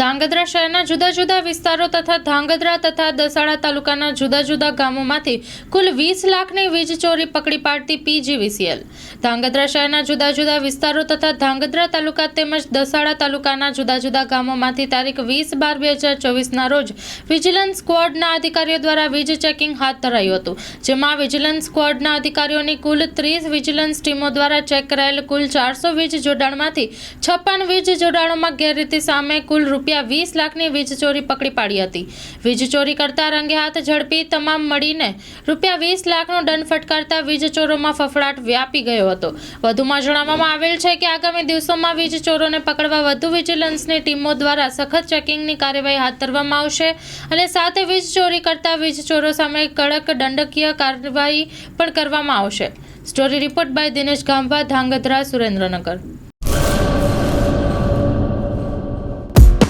ધાંગધ્રા શહેરના જુદા જુદા વિસ્તારો તથા ધાંગધ્રા તથા દસાડા તાલુકાના જુદા જુદા ગામોમાંથી કુલ વીસ લાખની વીજ ચોરી પકડી પાડતી પીજીવીસીએલ ધાંગધ્રા શહેરના જુદા જુદા વિસ્તારો તથા ધાંગધ્રા તાલુકા તેમજ દસાડા તાલુકાના જુદા જુદા ગામોમાંથી તારીખ વીસ બાર બે હજાર ચોવીસના રોજ વિજિલન્સ સ્ક્વોડના અધિકારીઓ દ્વારા વીજ ચેકિંગ હાથ ધરાયું હતું, જેમાં વિજિલન્સ સ્ક્વોડના અધિકારીઓની કુલ ત્રીસ વિજિલન્સ ટીમો દ્વારા ચેક કરાયેલ કુલ ચારસો વીજ જોડાણમાંથી છપ્પન વીજ જોડાણોમાં ગેરરીતિ સામે કુલ રૂપિયા વીસ લાખની વીજ ચોરી પકડી પાડી હતી. વીજ ચોરી કરતા રંગે હાથ ઝડપી તમામ મળીને રૂપિયા વીસ લાખનો દંડ ફટકારતા વીજ ચોરોમાં ફફડાટ વ્યાપી ગયો હતો. વધુમાં જણાવવામાં આવેલ છે કે આગામી દિવસોમાં વીજ ચોરોને પકડવા વધુ વિજિલન્સની ટીમો દ્વારા સખત ચેકિંગની કાર્યવાહી હાથ ધરવામાં આવશે અને સાથે વીજ ચોરી કરતા વીજ ચોરો સામે કડક દંડકીય કાર્યવાહી પણ કરવામાં આવશે. Story report by Dinesh Gamva Dhrangadhra, Surendranagar.